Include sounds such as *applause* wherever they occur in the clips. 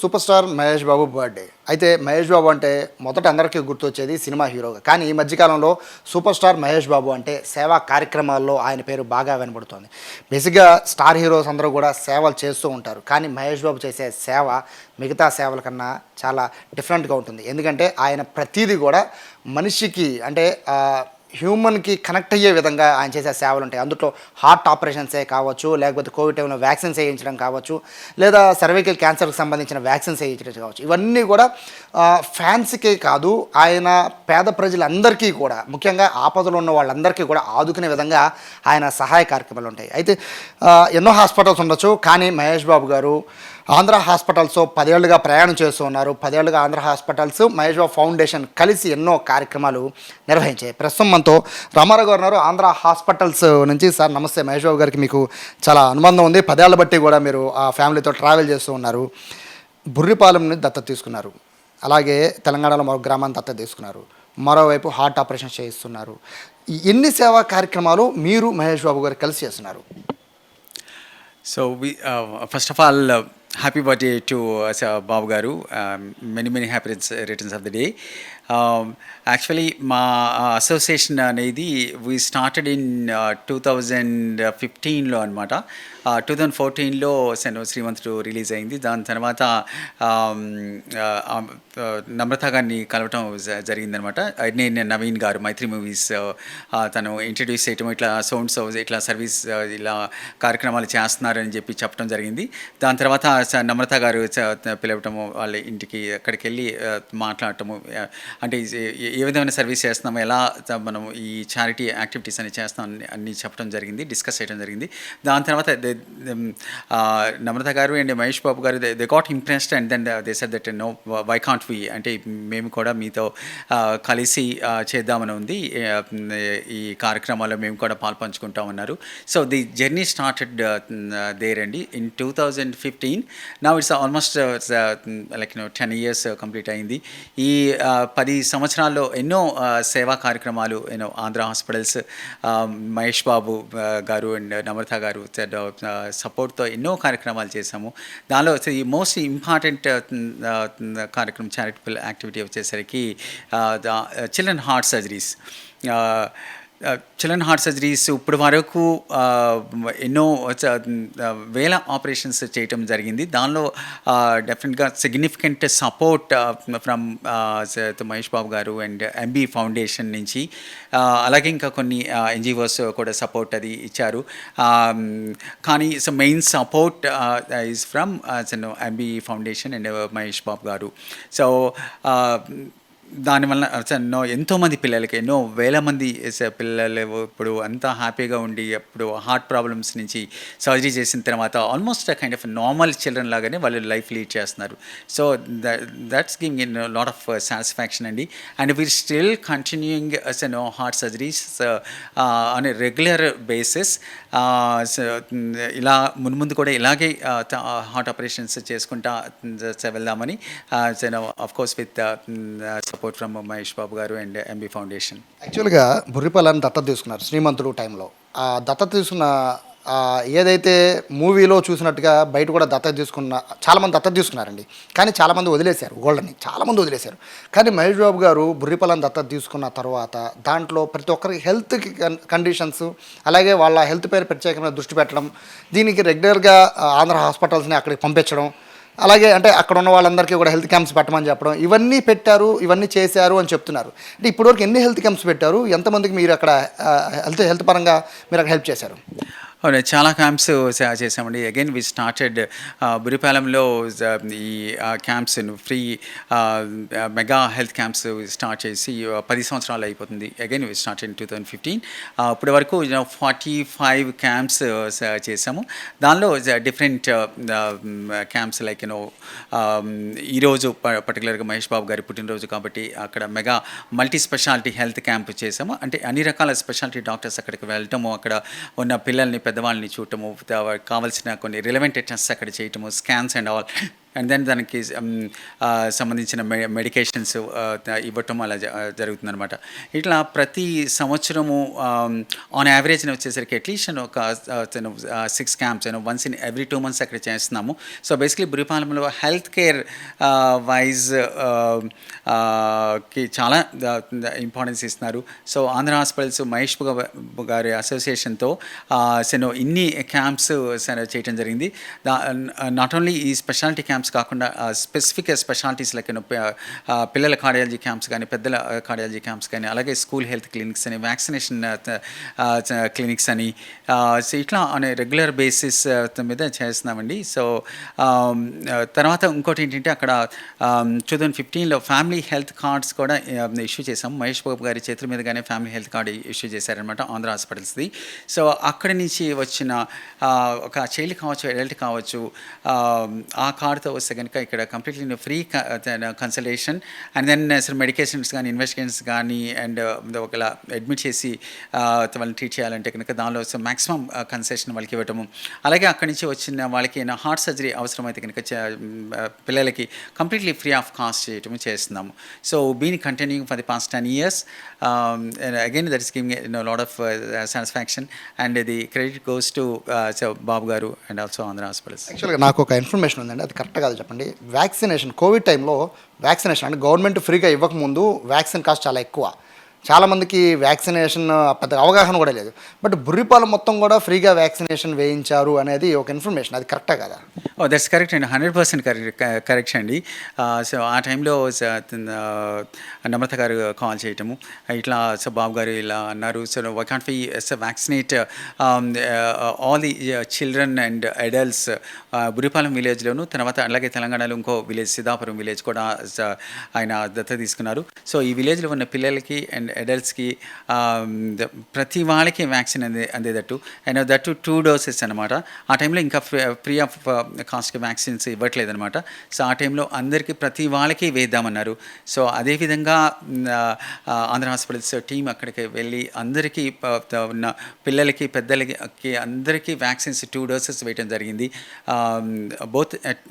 Super star Mahesh Babu birthday. అయితే మహేష్ బాబు అంటే మొదట అందరికీ గుర్తొచ్చేది సినిమా హీరోగా కానీ ఈ మధ్యకాలంలో సూపర్ స్టార్ మహేష్ బాబు అంటే సేవా కార్యక్రమాల్లో ఆయన పేరు బాగా వినబడుతోంది. బేసిక్గా స్టార్ హీరోస్ అందరూ కూడా సేవలు చేస్తూ ఉంటారు. కానీ మహేష్ బాబు చేసే సేవ మిగతా సేవల కన్నా చాలా డిఫరెంట్గా ఉంటుంది. ఎందుకంటే ఆయన ప్రతిదీ కూడా మనిషికి అంటే హ్యూమన్కి కనెక్ట్ అయ్యే విధంగా ఆయన చేసే సేవలు ఉంటాయి. అందులో హార్ట్ ఆపరేషన్సే కావచ్చు లేకపోతే కోవిడ్ టైంలో వ్యాక్సిన్స్ వేయించడం కావచ్చు లేదా సర్వైకల్ క్యాన్సర్కి సంబంధించిన వ్యాక్సిన్స్ వేయించడం కావచ్చు. ఇవన్నీ కూడా ఫ్యాన్స్కే కాదు ఆయన పేద ప్రజలందరికీ కూడా ముఖ్యంగా ఆపదలో ఉన్న వాళ్ళందరికీ కూడా ఆదుకునే విధంగా ఆయన సహాయ కార్యక్రమాలు ఉంటాయి. అయితే ఎన్నో హాస్పిటల్స్ ఉండొచ్చు కానీ మహేష్ బాబు గారు ఆంధ్ర హాస్పిటల్స్ పదేళ్ళుగా ప్రయాణం చేస్తూ ఉన్నారు. పదేళ్ళుగా ఆంధ్ర హాస్పిటల్స్ మహేష్ బాబు ఫౌండేషన్ కలిసి ఎన్నో కార్యక్రమాలు నిర్వహించాయి. ప్రస్తుతం మనతో రామారావు గారు ఉన్నారు. ఆంధ్ర హాస్పిటల్స్ నుంచి సార్ నమస్తే. మహేష్ బాబు గారికి మీకు చాలా అనుబంధం ఉంది. పదేళ్ళ బట్టి కూడా మీరు ఆ ఫ్యామిలీతో ట్రావెల్ చేస్తూ ఉన్నారు. బుర్రిపాలెం నుంచి దత్తత తీసుకున్నారు. అలాగే తెలంగాణలో మరో గ్రామాన్ని దత్తత తీసుకున్నారు. మరోవైపు హార్ట్ ఆపరేషన్ చేయిస్తున్నారు. ఈ ఎన్ని సేవా కార్యక్రమాలు మీరు మహేష్ బాబు గారు కలిసి చేస్తున్నారు? So we first of all happy birthday to Babu garu many many happy returns of the day Um, actually మా అసోసియేషన్ అనేది we started in two thousand ఫిఫ్టీన్లో అనమాట టూ థౌజండ్ ఫోర్టీన్లో శ్రీమంతుడు రిలీజ్ అయింది. దాని తర్వాత um, నమ్రత గారిని కలవటం జ- జరిగిందనమాట నేను నవీన్ గారు మైత్రి మూవీస్ తను ఇంట్రడ్యూస్ చేయటం ఇట్లా సౌండ్స్ ఇట్లా సర్వీస్ ఇలా కార్యక్రమాలు చేస్తున్నారని చెప్పి చెప్పడం జరిగింది. దాని తర్వాత నమ్రత గారు పిలవటము వాళ్ళ ఇంటికి అక్కడికి వెళ్ళి మాట్లాడటము అంటే ఏ- విధమైన సర్వీస్ చేస్తున్నాము ఎలా మనం ఈ చారిటీ యాక్టివిటీస్ అని చేస్తాం అన్ని- చెప్పడం జరిగింది డిస్కస్ చేయడం జరిగింది. దాని తర్వాత నమ్రత గారు and Mahesh Babu garu they got impressed and then they said that no why can't we? అంటే మేము కూడా మీతో కలిసి చేద్దామని ఉంది. ఈ కార్యక్రమాల్లో మేము కూడా పాల్పంచుకుంటామన్నారు. So the journey started there అండి ఇన్ టూ థౌజండ్ ఫిఫ్టీన్ నా it's almost like no ten years complete అయింది. ఈ పది పది సంవత్సరాల్లో ఎన్నో సేవా కార్యక్రమాలు ఎన్నో ఆంధ్ర హాస్పిటల్స్ మహేష్ బాబు గారు అండ్ నమ్రత గారు సపోర్ట్తో ఎన్నో కార్యక్రమాలు చేశాము. దానిలో ఈ మోస్ట్ ఇంపార్టెంట్ కార్యక్రమం చారిటబుల్ యాక్టివిటీ వచ్చేసరికి children heart surgeries. Children heart surgeries ఇప్పుడు వరకు ఎన్నో వేల ఆపరేషన్స్ చేయటం జరిగింది. దానిలో డెఫినెట్గా significant support from Mahesh Babu garu and MB foundation నుంచి అలాగే ఇంకా కొన్ని ఎన్జిఓస్ కూడా సపోర్ట్ అది ఇచ్చారు. కానీ so main support is from MB foundation and Mahesh Babu garu. So దానివల్ల ఎన్నో ఎంతోమంది పిల్లలకి ఎన్నో వేల మంది పిల్లలు ఇప్పుడు అంతా హ్యాపీగా ఉండి ఇప్పుడు హార్ట్ ప్రాబ్లమ్స్ నుంచి సర్జరీ చేసిన తర్వాత almost kind of normal children లాగానే వాళ్ళు లైఫ్ లీడ్ చేస్తున్నారు. So that's giving in lot of satisfaction అండి. And we're still continuing as no heart surgeries on a regular basis ఇలా మున్ముందు కూడా ఇలాగే హార్ట్ ఆపరేషన్స్ చేసుకుంటా వెళ్దామని of course with support from Mahesh Babu garu and MB foundation యాక్చువల్గా బుర్రిపల్లని దత్తత తీసుకున్నారు శ్రీమంతుడు టైంలో. ఆ దత్తత తీసుకున్న ఏదైతే మూవీలో చూసినట్టుగా బయట కూడా దత్తత తీసుకున్న చాలామంది దత్తత తీసుకున్నారండి. కానీ చాలామంది వదిలేశారు గోల్డ్ని చాలామంది వదిలేశారు. కానీ మహేష్ బాబు గారు బుర్రిపల్లని దత్తత తీసుకున్న తర్వాత దాంట్లో ప్రతి ఒక్కరికి హెల్త్ కండిషన్స్ అలాగే వాళ్ళ హెల్త్ పైన ప్రత్యేకమైన దృష్టి పెట్టడం దీనికి రెగ్యులర్గా ఆంధ్ర హాస్పిటల్స్ని అక్కడికి పంపించడం అలాగే అంటే అక్కడ ఉన్న వాళ్ళందరికీ కూడా హెల్త్ క్యాంప్స్ పెట్టమని చెప్పడం ఇవన్నీ పెట్టారు ఇవన్నీ చేశారు అని చెప్తున్నారు. అంటే ఇప్పటివరకు ఎన్ని హెల్త్ క్యాంప్స్ పెట్టారు? ఎంతమందికి మీరు అక్కడ హెల్త్ హెల్త్ పరంగా మీరు అక్కడ హెల్ప్ చేశారు? అవును చాలా క్యాంప్స్ చేసామండి అగైన్ వి స్టార్టెడ్ బురిపాలెంలో ఈ camps free mega health camps start చేసి పది సంవత్సరాలు అయిపోతుంది. Again we start in two thousand fifteen అప్పటి వరకు ఫార్టీ ఫైవ్ క్యాంప్స్ చేసాము దానిలో డిఫరెంట్ క్యాంప్స్ లైక్ యూనో ఈరోజు పర్టికులర్గా మహేష్ బాబు గారి పుట్టినరోజు కాబట్టి అక్కడ mega multi specialty health camp చేసాము అంటే అన్ని రకాల స్పెషాలిటీ డాక్టర్స్ అక్కడికి వెళ్ళటము అక్కడ ఉన్న పిల్లల్ని పెద్దవాళ్ళని చూడటము కావాల్సిన కొన్ని రిలవెంట్ టెస్ట్స్ అక్కడ చేయటము scans and all and then దానికి um, సంబంధించిన మె మెడికేషన్స్ ఇవ్వటం అలా జరుగుతుంది అనమాట ఇట్లా ప్రతి సంవత్సరము ఆన్ యావరేజ్ వచ్చేసరికి అట్లీస్ట్ ఒక six camps once in every two months అక్కడ చేస్తున్నాము. సో బేసిక్లీ బురిపాలెంలో హెల్త్ కేర్ వైజ్కి చాలా ఇంపార్టెన్స్ ఇస్తున్నారు. సో ఆంధ్ర హాస్పిటల్స్ మహేష్ గారి అసోసియేషన్తో సెను ఇన్ని క్యాంప్స్ చేయడం జరిగింది. నాట్ ఓన్లీ ఈ స్పెషాలిటీ క్యాంప్స్ కాకుండా స్పెసిఫిక్ స్పెషాలిటీస్ లైక్ పిల్లల కార్డియాలజీ క్యాంప్స్ కానీ పెద్దల కార్డియాలజీ క్యాంప్స్ కానీ అలాగే స్కూల్ హెల్త్ క్లినిక్స్ అని వ్యాక్సినేషన్ క్లినిక్స్ అని సో ఇట్లా అనే రెగ్యులర్ బేసిస్ మీద చేస్తున్నామండి. సో తర్వాత ఇంకోటి ఏంటంటే అక్కడ టూ థౌజండ్ ఫిఫ్టీన్లో ఫ్యామిలీ హెల్త్ కార్డ్స్ కూడా ఇష్యూ చేసాం మహేష్ బాబు గారి చేతుల మీదగానే ఫ్యామిలీ హెల్త్ కార్డు ఇష్యూ చేశారనమాట ఆంధ్ర హాస్పిటల్స్ది సో అక్కడి నుంచి వచ్చిన ఒక చైల్డ్ కావచ్చు అడల్ట్ కావచ్చు ఆ, కార్డుతో కార్డుతో వస్తే కనుక ఇక్కడ completely free consultation and then అసలు మెడికేషన్స్ కానీ ఇన్వెస్టిగేషన్స్ కానీ అండ్ ఒకలా అడ్మిట్ చేసి వాళ్ళని ట్రీట్ చేయాలంటే కనుక దానిలో మ్యాక్సిమం కన్సెషన్ వాళ్ళకి ఇవ్వటము. అలాగే అక్కడి నుంచి వచ్చిన వాళ్ళకి ఏమైనా హార్ట్ సర్జరీ అవసరమైతే కనుక పిల్లలకి కంప్లీట్లీ ఫ్రీ ఆఫ్ కాస్ట్ చేయటము చేస్తున్నాము. So been continuing for the past ten years again that is giving lot of satisfaction and the credit goes to Babu garu and also Andhra hospitals యాక్చువల్గా నాకు ఒక information ఉందండి. అది కరెక్ట్ కాదు చెప్పండి. Vaccination Covid టైంలో వ్యాక్సినేషన్ అంటే గవర్నమెంట్ ఫ్రీగా ఇవ్వకముందు వ్యాక్సిన్ కాస్ట్ చాలా ఎక్కువ. చాలామందికి వ్యాక్సినేషన్ పెద్ద అవగాహన కూడా లేదు. బట్ బుర్రిపాలెం మొత్తం కూడా ఫ్రీగా వ్యాక్సినేషన్ వేయించారు అనేది ఒక ఇన్ఫర్మేషన్. అది కరెక్టా కదా? ఓ దట్స్ కరెక్ట్ అండి. హండ్రెడ్ పర్సెంట్ కరెక్ట్ కరెక్ట్ అండి. సో ఆ టైంలో నమ్రత గారు కాల్ చేయటము ఇట్లా సో బాబు గారు ఇలా అన్నారు. So why can't we vaccinate all the children and adults Buripalem విలేజ్లోను తర్వాత అలాగే తెలంగాణలో ఇంకో విలేజ్ సిద్ధాపురం విలేజ్ కూడా ఆయన దత్త తీసుకున్నారు. సో ఈ విలేజ్లో ఉన్న పిల్లలకి అండ్ అడల్ట్స్కి um, ప్రతి వాళ్ళకి వ్యాక్సిన్ అందే అందేటట్టు అండ్ దట్టు టూ డోసెస్ అనమాట ఆ టైంలో ఇంకా ఫ్రీ ఆఫ్ కాస్ట్కి వ్యాక్సిన్స్ ఇవ్వట్లేదనమాట సో ఆ టైంలో అందరికీ ప్రతి వాళ్ళకి వేద్దామన్నారు. సో అదేవిధంగా ఆంధ్ర హాస్పిటల్స్ టీం అక్కడికి వెళ్ళి అందరికీ uh, ఉన్న పిల్లలకి పెద్దలకి అందరికీ వ్యాక్సిన్స్ టూ డోసెస్ వేయడం జరిగింది. Both at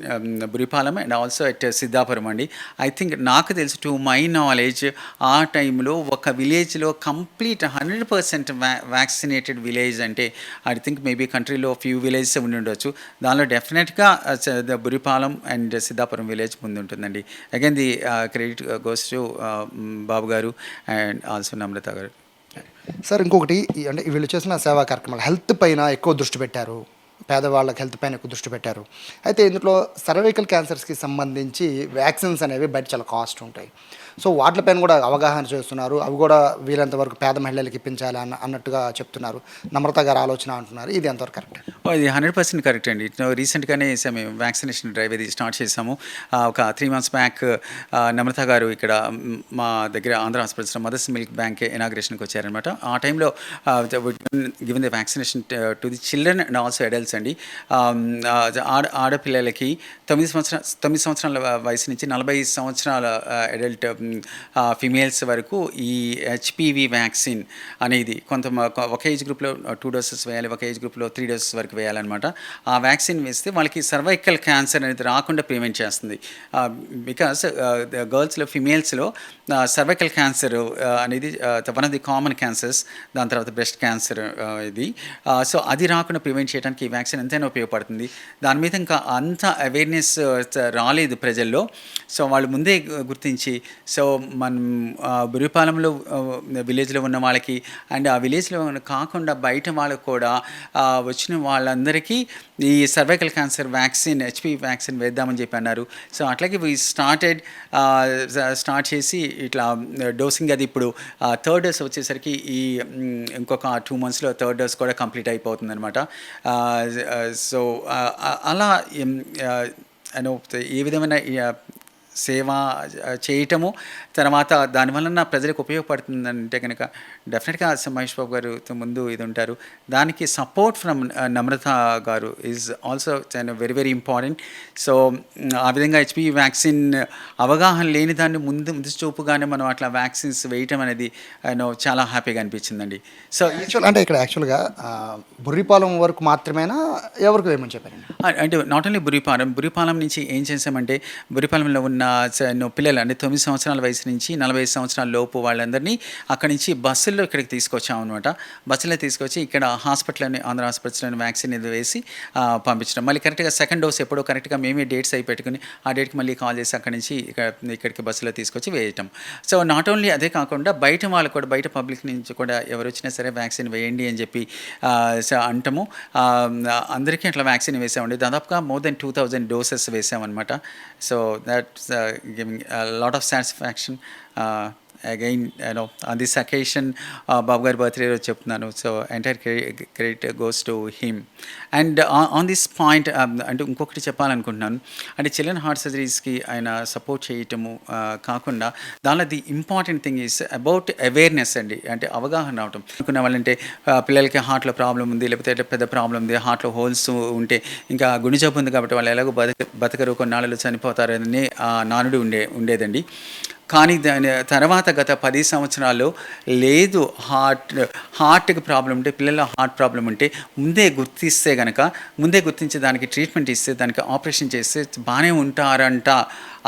Buripalem and also at Siddhapuram అండి. ఐ థింక్ నాకు తెలుసు టు మై నాలెడ్జ్ ఆ టైంలో ఒక విలేజ్లో కంప్లీట్ హండ్రెడ్ పర్సెంట్ వ్యా వ్యాక్సినేటెడ్ విలేజ్ అంటే ఐ థింక్ మేబీ కంట్రీలో ఫ్యూ విలేజెస్ ఉండి ఉండొచ్చు. దానిలో డెఫినెట్గా బురిపాలెం అండ్ సిద్ధాపురం విలేజ్ ముందు ఉంటుందండి again the credit goes to Babu garu and also Namrata garu. Sir ఇంకొకటి అంటే వీళ్ళు చేసిన సేవా కార్యక్రమాలు హెల్త్ పైన ఎక్కువ దృష్టి పెట్టారు. పేదవాళ్ళకి హెల్త్ పైన ఎక్కువ దృష్టి పెట్టారు. అయితే ఇందులో సర్వైకల్ క్యాన్సర్స్కి సంబంధించి వ్యాక్సిన్స్ అనేవి బయట చాలా కాస్ట్ ఉంటాయి. సో వాటిపైన కూడా అవగాహన చేస్తున్నారు. అవి కూడా వీలంత వరకు పేద మహిళలకు ఇప్పించాలి అన్న అన్నట్టుగా చెప్తున్నారు. నమ్రత గారు ఆలోచన అంటున్నారు. ఇది ఎంతవరకు కరెక్ట్? ఇది హండ్రెడ్ పర్సెంట్ కరెక్ట్ అండి. రీసెంట్గానే మేము వ్యాక్సినేషన్ డ్రైవ్ ఇది స్టార్ట్ చేసాము ఒక three months back Namrata garu ఇక్కడ మా దగ్గర ఆంధ్ర హాస్పిటల్స్లో మదర్స్ మిల్క్ బ్యాంక్ ఇనాగ్రేషన్కి వచ్చారనమాట ఆ టైంలో given the vaccination to the children and also adults అండి. ఆడ ఆడపిల్లలకి తొమ్మిది సంవత్సరాల తొమ్మిది సంవత్సరాల వయసు నుంచి నలభై సంవత్సరాల అడల్ట్ ఫిమేల్స్ వరకు ఈ హెచ్పివి వ్యాక్సిన్ అనేది కొంత ఒక ఏజ్ గ్రూప్లో టూ డోసెస్ వేయాలి ఒక ఏజ్ గ్రూప్లో త్రీ డోసెస్ వరకు వేయాలన్నమాట. ఆ వ్యాక్సిన్ వేస్తే వాళ్ళకి సర్వైకల్ క్యాన్సర్ అనేది రాకుండా ప్రివెంట్ చేస్తుంది. బికాస్ గర్ల్స్లో ఫిమేల్స్లో సర్వైకల్ క్యాన్సర్ అనేది one of the common cancers దాని తర్వాత బ్రెస్ట్ క్యాన్సర్ ఇది. సో అది రాకుండా ప్రివెంట్ చేయడానికి ఈ వ్యాక్సిన్ ఎంతైనా ఉపయోగపడుతుంది. దాని మీద ఇంకా అంత అవేర్నెస్ రాలేదు ప్రజల్లో. సో వాళ్ళు ముందే గుర్తించి సో మనం ఆ, బురిపాలెంలో విలేజ్లో ఉన్న వాళ్ళకి అండ్ ఆ విలేజ్లో కాకుండా బయట వాళ్ళకు కూడా వచ్చిన వాళ్ళందరికీ ఈ cervical cancer vaccine HPV vaccine వేద్దామని చెప్పి అన్నారు. సో అట్లాగే వీ స్టార్టెడ్ స్టార్ట్ చేసి ఇట్లా డోసింగ్ అది ఇప్పుడు థర్డ్ డోస్ వచ్చేసరికి ఈ ఇంకొక టూ మంత్స్లో థర్డ్ డోస్ కూడా కంప్లీట్ అయిపోతుంది అనమాట సో అలా అను ఏ విధమైన సేవ చేయటము తర్వాత దానివలన ప్రజలకు ఉపయోగపడుతుందంటే కనుక డెఫినెట్గా మహేష్ బాబు గారు ముందు ఇది ఉంటారు. దానికి support from Namrata garu is also very very important so ఆ విధంగా హెచ్పి వ్యాక్సిన్ అవగాహన లేని దాన్ని ముందు ముందు చూపుగానే మనం అట్లా వ్యాక్సిన్స్ వేయటం అనేది నో చాలా హ్యాపీగా అనిపించిందండి. సో యాక్చువల్ అంటే ఇక్కడ యాక్చువల్గా బుర్రిపాలెం వరకు మాత్రమేనా ఎవరికి వేయమని చెప్పారండి? అంటే నాట్ ఓన్లీ బురిపాలెం బురిపాలెం నుంచి ఏం చేసామంటే బురిపాలెంలో ఉన్న ను పిల్లలు అంటే తొమ్మిది సంవత్సరాల వయసు నుంచి నలభై సంవత్సరాల లోపు వాళ్ళందరినీ అక్కడి నుంచి బస్సుల్లో ఇక్కడికి తీసుకొచ్చాం అనమాట బస్సులో తీసుకొచ్చి ఇక్కడ హాస్పిటల్ని ఆంధ్ర హాస్పిటల్లోని వ్యాక్సిన్ ఇది వేసి పంపించడం. మళ్ళీ కరెక్ట్గా సెకండ్ డోస్ ఎప్పుడో కరెక్ట్గా మేమే డేట్స్ అయి పెట్టుకుని ఆ డేట్కి మళ్ళీ కాల్ చేసి అక్కడి నుంచి ఇక్కడ ఇక్కడికి బస్సులో తీసుకొచ్చి వేయటం. సో నాట్ ఓన్లీ అదే కాకుండా బయట వాళ్ళు కూడా బయట పబ్లిక్ నుంచి కూడా ఎవరు వచ్చినా సరే వ్యాక్సిన్ వేయండి అని చెప్పి అంటాము. అందరికీ అట్లా వ్యాక్సిన్ వేసామండి. దాదాపుగా more than two thousand doses వేసామన్నమాట. So that giving lot of satisfaction again you know on this occasion Babu గారి బర్త్డే రోజు చెప్తున్నాను. So entire credit goes to him and on this point అంటే ఇంకొకటి చెప్పాలనుకుంటున్నాను. అంటే చిల్డ్రన్ హార్ట్ సర్జరీస్కి ఆయన support చేయటము uh, కాకుండా దానిలో the important thing is about awareness అండి. అంటే అవగాహన రావటం. అనుకున్న వాళ్ళంటే పిల్లలకి హార్ట్లో ప్రాబ్లం ఉంది లేకపోతే పెద్ద ప్రాబ్లం ఉంది హార్ట్లో హోల్స్ ఉంటే ఇంకా గుండె జబ్బు ఉంది కాబట్టి వాళ్ళు ఎలాగో బతక బతకరు కొన్నాళ్ళు చనిపోతారని నానుడి ఉండే ఉండేదండి. కానీ దాని తర్వాత గత పది సంవత్సరాల్లో లేదు హార్ట్ హార్ట్కి ప్రాబ్లం ఉంటే పిల్లల హార్ట్ ప్రాబ్లం ఉంటే ముందే గుర్తిస్తే కనుక ముందే గుర్తించి దానికి ట్రీట్మెంట్ ఇస్తే దానికి ఆపరేషన్ చేస్తే బాగానే ఉంటారంట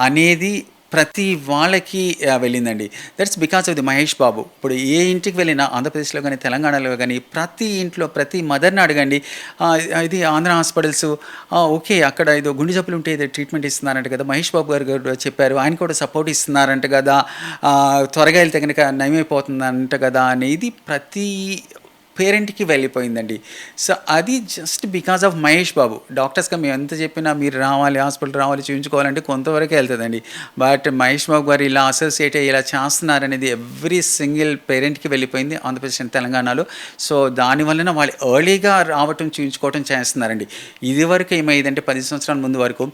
అనేది ప్రతి వాళ్ళకి వెళ్ళిందండి. That's because of the Mahesh Babu. ఇప్పుడు ఏ ఇంటికి వెళ్ళినా ఆంధ్రప్రదేశ్లో కానీ తెలంగాణలో కానీ ప్రతి ఇంట్లో ప్రతి మదర్ని అడగండి. ఇది ఆంధ్ర హాస్పిటల్స్. ఓకే అక్కడ ఏదో గుండె జబ్బులు ఉంటే ఏదో ట్రీట్మెంట్ ఇస్తున్నారంట కదా మహేష్ బాబు గారు కూడా చెప్పారు. ఆయన కూడా సపోర్ట్ ఇస్తున్నారంట కదా. త్వరగా వెళ్తే కనుక నయమైపోతుందంట కదా అనేది ప్రతి పేరెంట్కి వెళ్ళిపోయిందండి. సో అది just because of Mahesh Babu. డాక్టర్స్గా మేము ఎంత చెప్పినా మీరు రావాలి హాస్పిటల్ రావాలి చూపించుకోవాలంటే కొంతవరకు వెళ్తుందండి. బట్ మహేష్ బాబు గారు ఇలా అసోసియేట్ అయ్యి ఇలా చేస్తున్నారనేది ఎవ్రీ సింగిల్ పేరెంట్కి వెళ్ళిపోయింది ఆంధ్రప్రదేశ్ అండ్ తెలంగాణలో. సో దానివలన వాళ్ళు ఎర్లీగా రావటం చూపించుకోవటం చేస్తున్నారండి. ఇది వరకు ఏమైందంటే పది సంవత్సరాల ముందు వరకు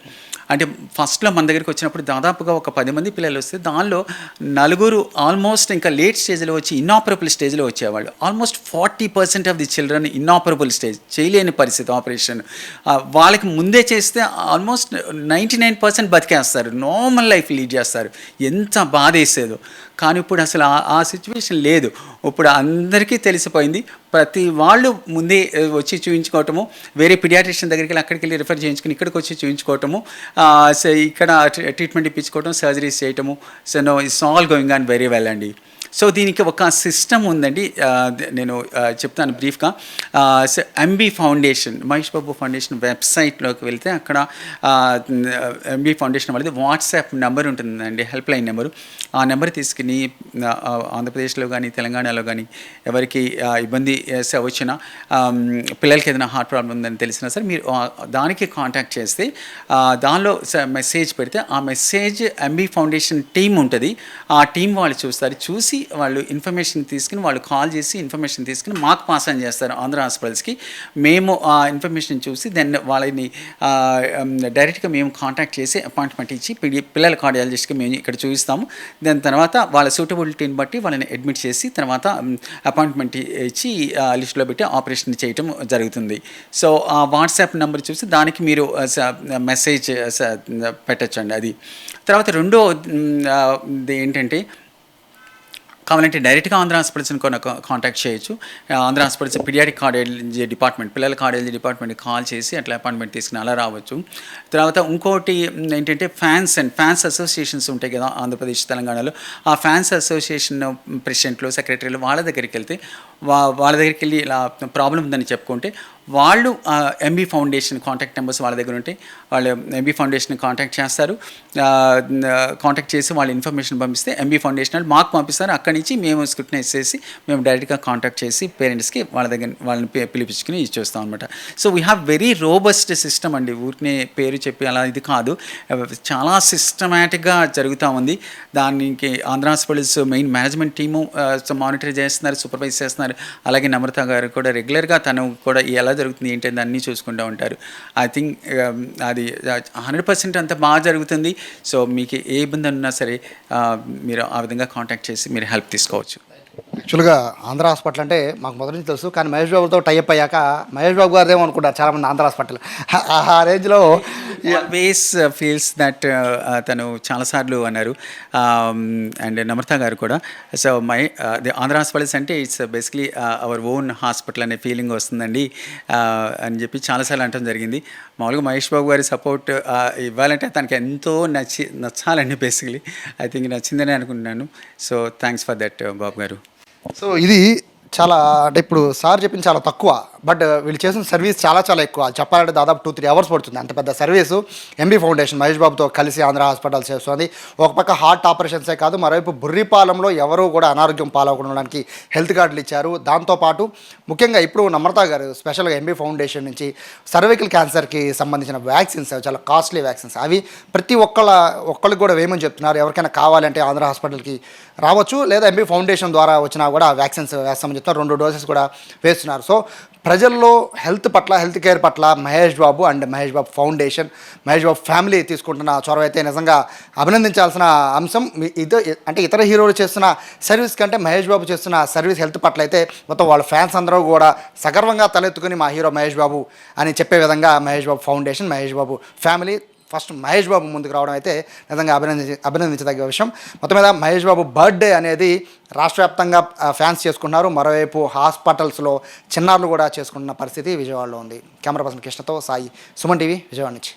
అంటే ఫస్ట్లో మన దగ్గరికి వచ్చినప్పుడు దాదాపుగా ఒక పది మంది పిల్లలు వస్తే దానిలో నలుగురు ఆల్మోస్ట్ ఇంకా లేట్ స్టేజ్లో వచ్చి ఇన్నాపరబుల్ స్టేజ్లో వచ్చేవాళ్ళు. Almost forty percent of the children inoperable stage చేయలేని పరిస్థితి ఆపరేషన్. వాళ్ళకి ముందే చేస్తే ఆల్మోస్ట్ నైంటీ నైన్ పర్సెంట్ బతికేస్తారు. నార్మల్ లైఫ్ లీడ్ చేస్తారు. ఎంత బాధ వేసేదో కానీ ఇప్పుడు అసలు ఆ- ఆ సిచ్యువేషన్ లేదు. ఇప్పుడు అందరికీ తెలిసిపోయింది. ప్రతి వాళ్ళు ముందే వచ్చి చూపించుకోవటము వేరే పిడియాట్రిషియన్ దగ్గరికి వెళ్ళి అక్కడికి వెళ్ళి రిఫర్ చేయించుకుని ఇక్కడికి వచ్చి చూపించుకోవటము సో ఇక్కడ ట్రీట్మెంట్ ఇప్పించుకోవటం సర్జరీస్ చేయటము so no it's all going on very well అండి. సో దీనికి ఒక సిస్టమ్ ఉందండి. నేను చెప్తాను బ్రీఫ్గా so MB foundation Mahesh Babu foundation వెబ్సైట్లోకి వెళ్తే అక్కడ ఎంబీ ఫౌండేషన్ వాళ్ళది వాట్సాప్ నెంబర్ ఉంటుందండి హెల్ప్ లైన్ నెంబరు ఆ నెంబర్ తీసుకుని ఆంధ్రప్రదేశ్లో కానీ తెలంగాణలో కానీ ఎవరికి ఇబ్బంది ఆ, వచ్చినా పిల్లలకి ఏదైనా హార్ట్ ప్రాబ్లం ఉందని తెలిసినా సరే మీరు దానికి కాంటాక్ట్ చేస్తే దానిలో మెసేజ్ పెడితే ఆ మెసేజ్ ఎంబీ ఫౌండేషన్ టీం ఉంటుంది. ఆ టీం వాళ్ళు చూస్తారు. చూసి వాళ్ళు ఇన్ఫర్మేషన్ తీసుకుని వాళ్ళు కాల్ చేసి ఇన్ఫర్మేషన్ తీసుకుని మాకు పాస్ ఆన్ చేస్తారు ఆంధ్ర హాస్పిటల్స్కి మేము ఆ ఇన్ఫర్మేషన్ చూసి దెన్ వాళ్ళని డైరెక్ట్గా మేము కాంటాక్ట్ చేసి అపాయింట్మెంట్ ఇచ్చి పిల్లల కార్డియాలజిస్ట్కి మేము ఇక్కడ చూపిస్తాము. దాని తర్వాత వాళ్ళ సూటబిలిటీని బట్టి వాళ్ళని అడ్మిట్ చేసి తర్వాత అపాయింట్మెంట్ ఇచ్చి ఆ, లిస్టులో పెట్టి ఆపరేషన్ చేయటం జరుగుతుంది. సో ఆ వాట్సాప్ నెంబర్ చూసి దానికి మీరు మెసేజ్ పెట్టచ్చండి అది. తర్వాత రెండో ఏంటంటే కావాలంటే డైరెక్ట్గా ఆంధ్ర హాస్పిటల్స్ని కొన్ని కాంటాక్ట్ చేయొచ్చు. Andhra hospitals pediatric cardiology department పిల్లల కార్డియాలజీ డిపార్ట్మెంట్కి కాల్ చేసి అట్లా అపాయింట్మెంట్ తీసుకుని అలా రావచ్చు. తర్వాత ఇంకోటి ఏంటంటే ఫ్యాన్స్ అండ్ ఫ్యాన్స్ అసోసియేషన్స్ ఉంటాయి కదా ఆంధ్రప్రదేశ్ తెలంగాణలో. ఆ ఫ్యాన్స్ అసోసియేషన్ ప్రెసిడెంట్లు సెక్రటరీలు వాళ్ళ దగ్గరికి వెళ్తే వా వాళ్ళ దగ్గరికి వెళ్ళి ఇలా ప్రాబ్లం ఉందని చెప్పుకుంటే వాళ్ళు ఎంబీ ఫౌండేషన్ కాంటాక్ట్ నెంబర్స్ వాళ్ళ దగ్గర ఉంటే వాళ్ళు ఎంబీ ఫౌండేషన్ కాంటాక్ట్ చేస్తారు. కాంటాక్ట్ చేసి వాళ్ళ ఇన్ఫర్మేషన్ పంపిస్తే ఎంబీ ఫౌండేషన్ వాళ్ళు మాకు పంపిస్తారు. అక్కడి నుంచి మేము స్క్రూటనైజ్ చేసి మేము డైరెక్ట్గా కాంటాక్ట్ చేసి పేరెంట్స్కి వాళ్ళ దగ్గర వాళ్ళని పిలిపించుకుని ఇచ్చేస్తాం అనమాట so we have very robust system అండి. ఊరికే పేరు చెప్పి అలా ఇది కాదు. చాలా సిస్టమేటిక్గా జరుగుతూ ఉంది. దానికి Andhra hospitals main management team monitor చేస్తున్నారు సూపర్వైజ్ చేస్తున్నారు. అలాగే నమ్రత గారు కూడా రెగ్యులర్గా తను కూడా ఎలా జరుగుతుంది ఏంటి అని అన్నీ చూసుకుంటూ ఉంటారు. ఐ థింక్ అది హండ్రెడ్ పర్సెంట్ అంత బాగా జరుగుతుంది. సో మీకు ఏ ఇబ్బంది ఉన్నా సరే మీరు ఆ విధంగా కాంటాక్ట్ చేసి మీరు హెల్ప్ తీసుకోవచ్చు. యాక్చువల్గా ఆంధ్ర హాస్పిటల్ అంటే మాకు మొదటి నుంచి తెలుసు కానీ మహేష్ బాబుతో టైప్ అయ్యాక మహేష్ బాబు గారిదేమో అనుకుంటారు చాలామంది ఆంధ్ర హాస్పిటల్. *laughs* ఆ- రేంజ్లో వేస్ ఫీల్స్ దట్ తను చాలాసార్లు అన్నారు. Um, అండ్ నమ్రత గారు కూడా. So my the Andhra hospitals అంటే it's basically our own hospital అనే ఫీలింగ్ వస్తుందండి. Uh, అని చెప్పి చాలాసార్లు అనడం జరిగింది. మామూలుగా మహేష్ బాబు గారి సపోర్ట్ uh, ఇవ్వాలంటే తనకి ఎంతో నచ్చి నచ్చాలండి బేసిక్లీ ఐ థింక్ నచ్చిందని అనుకుంటున్నాను. So thanks for that Babu garu. So ఇది చాలా అంటే ఇప్పుడు సార్ చెప్పింది చాలా తక్కువ. బట్ వీళ్ళు చేసిన సర్వీస్ చాలా చాలా ఎక్కువ. చెప్పాలంటే దాదాపు టూ త్రీ అవర్స్ పడుతుంది. అంత పెద్ద సర్వీసు. ఎంబీ ఫౌండేషన్ మహేష్ బాబుతో కలిసి ఆంధ్ర హాస్పిటల్ చేస్తుంది. ఒక పక్క హార్ట్ ఆపరేషన్సే కాదు మరోవైపు బుర్రిపాలెంలో ఎవరూ కూడా అనారోగ్యం పాలవకుండా ఉండడానికి హెల్త్ కార్డులు ఇచ్చారు. దాంతోపాటు ముఖ్యంగా ఇప్పుడు నమ్రత గారు స్పెషల్గా ఎంబీ ఫౌండేషన్ నుంచి సర్వికల్ క్యాన్సర్కి సంబంధించిన వ్యాక్సిన్స్ అవి చాలా కాస్ట్లీ వ్యాక్సిన్స్. అవి ప్రతి ఒక్కళ్ళ ఒక్కళ్ళకి కూడా వేయమని చెప్తున్నారు. ఎవరికైనా కావాలంటే ఆంధ్ర హాస్పిటల్కి రావచ్చు లేదా ఎంబీ ఫౌండేషన్ ద్వారా వచ్చినా కూడా వ్యాక్సిన్స్ వేస్తామని చెప్తున్నారు. రెండు డోసెస్ కూడా వేస్తున్నారు. సో ప్రజల్లో హెల్త్ పట్ల హెల్త్ కేర్ పట్ల Mahesh Babu and Mahesh Babu foundation Mahesh Babu family తీసుకుంటున్న చొరవ అయితే నిజంగా అభినందించాల్సిన అంశం. ఇదో అంటే ఇతర హీరోలు చేస్తున్న సర్వీస్ కంటే మహేష్ బాబు చేస్తున్న సర్వీస్ హెల్త్ పట్ల అయితే మొత్తం వాళ్ళ ఫ్యాన్స్ అందరూ కూడా సగర్వంగా తలెత్తుకుని మా హీరో మహేష్ బాబు అని చెప్పే విధంగా Mahesh Babu foundation Mahesh Babu family first Mahesh Babu ముందుకు రావడం అయితే నిజంగా అభినందించి అభినందించదగ్గ విషయం. మొత్తం మీద మహేష్ బాబు బర్త్డే అనేది రాష్ట్ర వ్యాప్తంగా ఫ్యాన్స్ చేసుకుంటున్నారు. మరోవైపు హాస్పిటల్స్లో చిన్నారులు కూడా చేసుకుంటున్న పరిస్థితి విజయవాడలో ఉంది. కెమెరా పర్సన్ కృష్ణతో సాయి సుమన్ టీవీ విజయవాడ నుంచి.